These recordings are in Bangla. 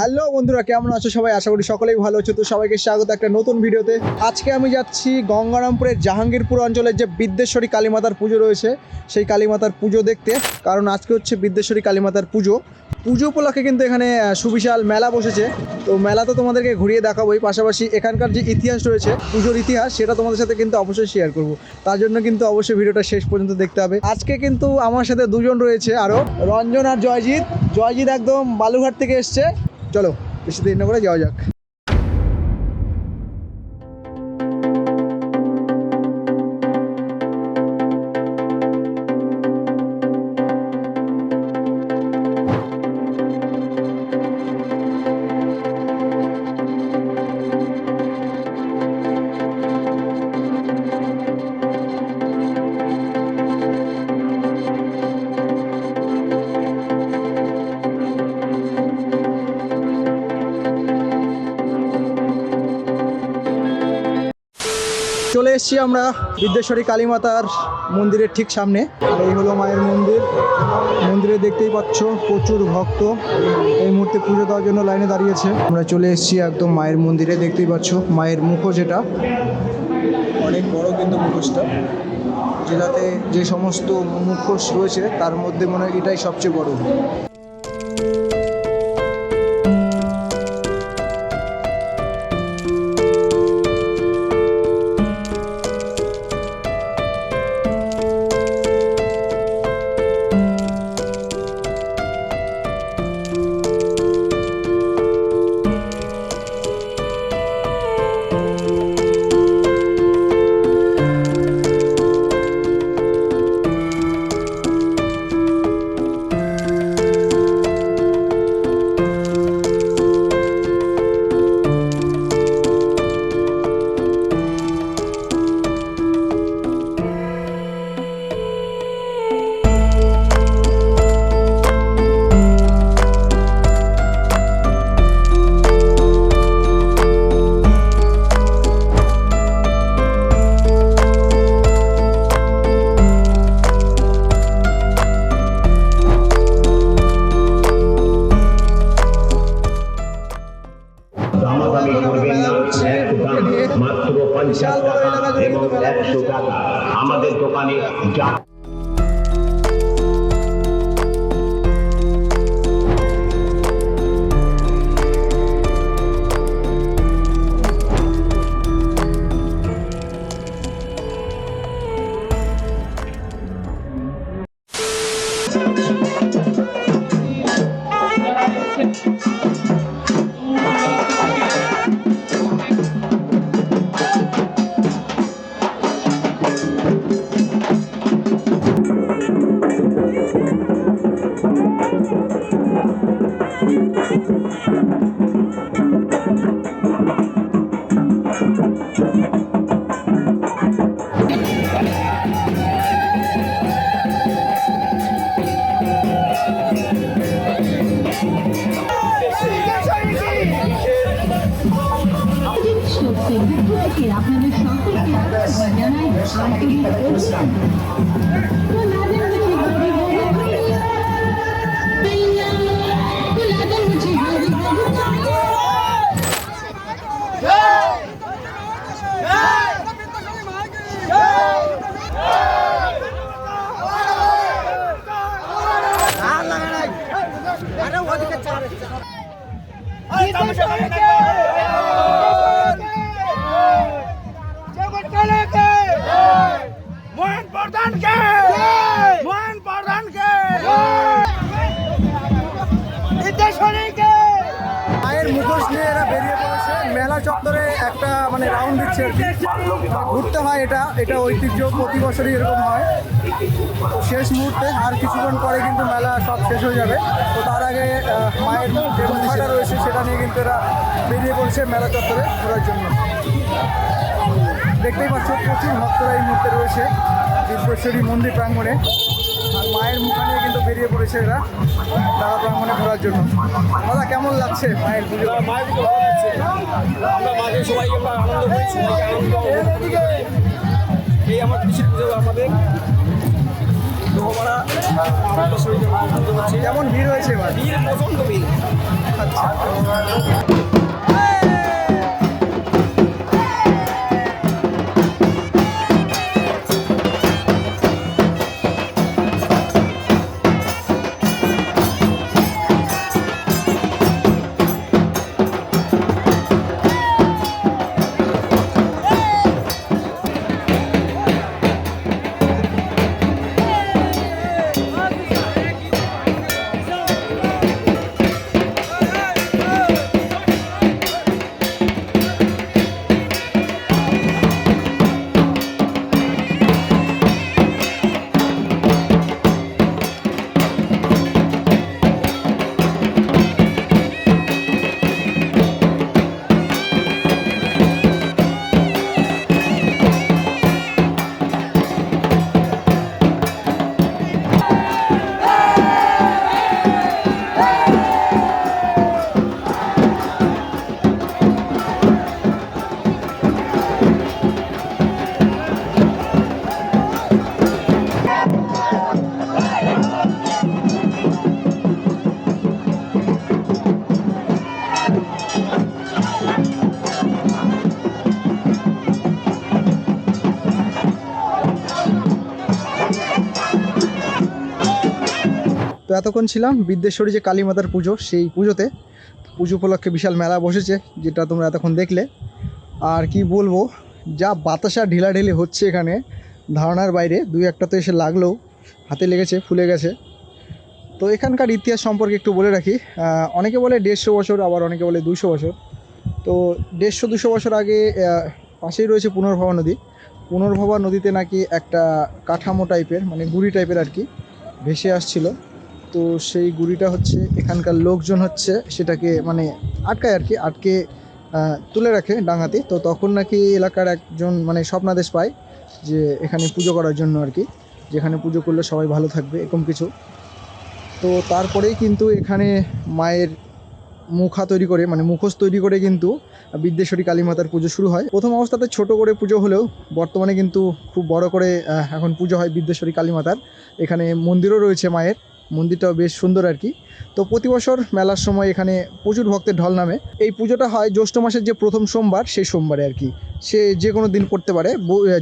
হ্যালো বন্ধুরা, কেমন আছো সবাই? আশা করি সকলেই ভালো আছো। তো সবাইকে স্বাগত একটা নতুন ভিডিওতে। আজকে আমি যাচ্ছি গঙ্গারামপুরের জাহাঙ্গীরপুর অঞ্চলের যে বিদ্যেশ্বরী কালীমাতার পুজো রয়েছে, সেই কালীমাতার পুজো দেখতে। কারণ আজকে হচ্ছে বিদ্যেশ্বরী কালীমাতার পুজো। পুজো উপলক্ষে কিন্তু এখানে সুবিশাল মেলা বসেছে। তো মেলা তো তোমাদেরকে ঘুরিয়ে দেখাবোই পাশাপাশি এখানকার যে ইতিহাস রয়েছে, পুজোর ইতিহাস, সেটা তোমাদের সাথে কিন্তু অবশ্যই শেয়ার করব। তার জন্য কিন্তু অবশ্যই ভিডিওটা শেষ পর্যন্ত দেখতে হবে। আজকে কিন্তু আমার সাথে দুজন রয়েছে আরও রঞ্জন আর জয়জিৎ। জয়জিৎ একদম বালুঘাট থেকে এসছে। চলো বেশি দেরি না করে যাওয়া যাক এসেছি আমরা বিদ্যেশ্বরী কালীমাতার মন্দিরের ঠিক সামনে। আর এই হলো মায়ের মন্দির। মন্দিরে দেখতেই পাচ্ছ প্রচুর ভক্ত। এই মুহূর্তে পুজো দেওয়ার জন্য লাইনে দাঁড়িয়েছে। আমরা চলে এসেছি একদম মায়ের মন্দিরে, দেখতেই পাচ্ছ মায়ের মুখোশ যেটা অনেক বড় কিন্তু মুখোশটা। জেলাতে যে সমস্ত মুখোশ রয়েছে, তার মধ্যে মনে হয় এটাই সবচেয়ে বড়। পঞ্চাশ টাকা এবং একশো টাকা আমাদের দোকানে থেকে আপনাদের সকলকে জানাই আন্তরিক অভিনন্দন। মেলা চত্বরে একটা মানে রাউন্ড দিচ্ছে ঘুরতে হয় এটা এটা ঐতিহ্য, প্রতি বছরই এরকম হয়। তো শেষ মুহূর্তে আর কিছুক্ষণ পরে কিন্তু মেলা সব শেষ হয়ে যাবে। তো তার আগে মায়ের যে মুখাটা রয়েছে, সেটা নিয়ে কিন্তু এরা বেরিয়ে পড়ছে মেলা চত্বরে ঘোরার জন্য। দেখতেই পাচ্ছ, প্রচুর ভক্তরা এই মুহূর্তে রয়েছে। বিদ্যেশ্বরী মন্দির প্রাঙ্গণে। মায়ের মুখা নিয়ে কিন্তু বেরিয়ে পড়েছে এরা তারা প্রাঙ্গণে ঘোরার জন্য। দাদা কেমন লাগছে মায়ের পুজো? মায়ের পুজো ভালো লাগছে। আমরা মাঝে সবাই আনন্দ করি সবাইকে আনন্দ এই আমার কৃষির পুজো আমাদের। কেমন ভিড় হয়েছে এবার? ভিড় প্রচণ্ড ভিড়। তো এতক্ষণ ছিলাম বিদ্যেশ্বরী যে কালী মাতার পুজো, সেই পুজোতে। পুজো উপলক্ষে বিশাল মেলা বসেছে, যেটা তোমরা এতক্ষণ দেখলে। আর কি বলব, যা বাতাসা ঢিলাঢিলি হচ্ছে এখানে, ধারণার বাইরে, দুই একটা তো এসে লাগলেও হাতে লেগেছে, ফুলে গেছে। তো এখানকার ইতিহাস সম্পর্কে একটু বলে রাখি। অনেকে বলে দেড়শো বছর, আবার অনেকে বলে দুশো বছর। তো দেড়শো দুশো বছর আগে পাশেই রয়েছে পুনর্ভবা নদী। পুনর্ভবা নদীতে নাকি একটা কাঠামো টাইপের মানে গুড়ি টাইপের আর কি, ভেসে আসছিল। তো সেই গুড়িটা হচ্ছে, এখানকার লোকজন হচ্ছে সেটাকে মানে আটকায় আর কি, আটকে তুলে রাখে ডাঙাতে। তো তখন নাকি এলাকার একজন মানে স্বপ্নাদেশ পায় যে এখানে পুজো করার জন্য আর কি, যেখানে পুজো করলে সবাই ভালো থাকবে, এরকম কিছু। তো তারপরেই কিন্তু এখানে মায়ের মুখা তৈরি করে মানে মুখোশ তৈরি করে কিন্তু বিদ্যেশ্বরী কালী মাতার পুজো শুরু হয়। প্রথম অবস্থাতে ছোট করে পুজো হলেও বর্তমানে কিন্তু খুব বড় করে এখন পুজো হয় বিদ্যেশ্বরী কালী মাতার। এখানে মন্দিরও রয়েছে মায়ের। মন্দিরটাও বেশ সুন্দর আর কি। তো প্রতি বছর মেলার সময় এখানে প্রচুর ভক্তের ঢল নামে। এই পুজোটা হয় জ্যৈষ্ঠ মাসের যে প্রথম সোমবার, সেই সোমবারে আর কি। সে যে কোনো দিন করতে পারে।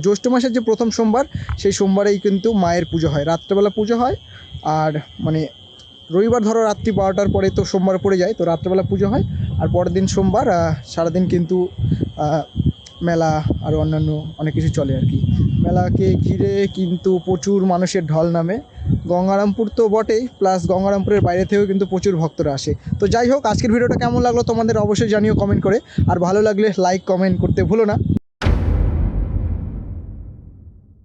জ্যৈষ্ঠ মাসের যে প্রথম সোমবার, সেই সোমবারেই কিন্তু মায়ের পুজো হয়। রাত্রেবেলা পুজো হয়। আর মানে রবিবার ধরো রাত্রি বারোটার পরে তো সোমবার পড়ে যায়, তো রাত্রেবেলা পুজো হয়। আর পরের দিন সোমবার সারাদিন কিন্তু মেলা আর অন্যান্য অনেক কিছু চলে আর কি। মেলাকে ঘিরে কিন্তু প্রচুর মানুষের ঢল নামে। গঙ্গারামপুর তো বটেই প্লাস গঙ্গারামপুরের বাইরে থেকেও কিন্তু প্রচুর ভক্তরা আসে। তো যাই হোক, আজকের ভিডিওটা কেমন লাগল তোমাদের অবশ্যই জানিও কমেন্ট করে। আর ভালো লাগলে লাইক কমেন্ট করতে ভুলো না।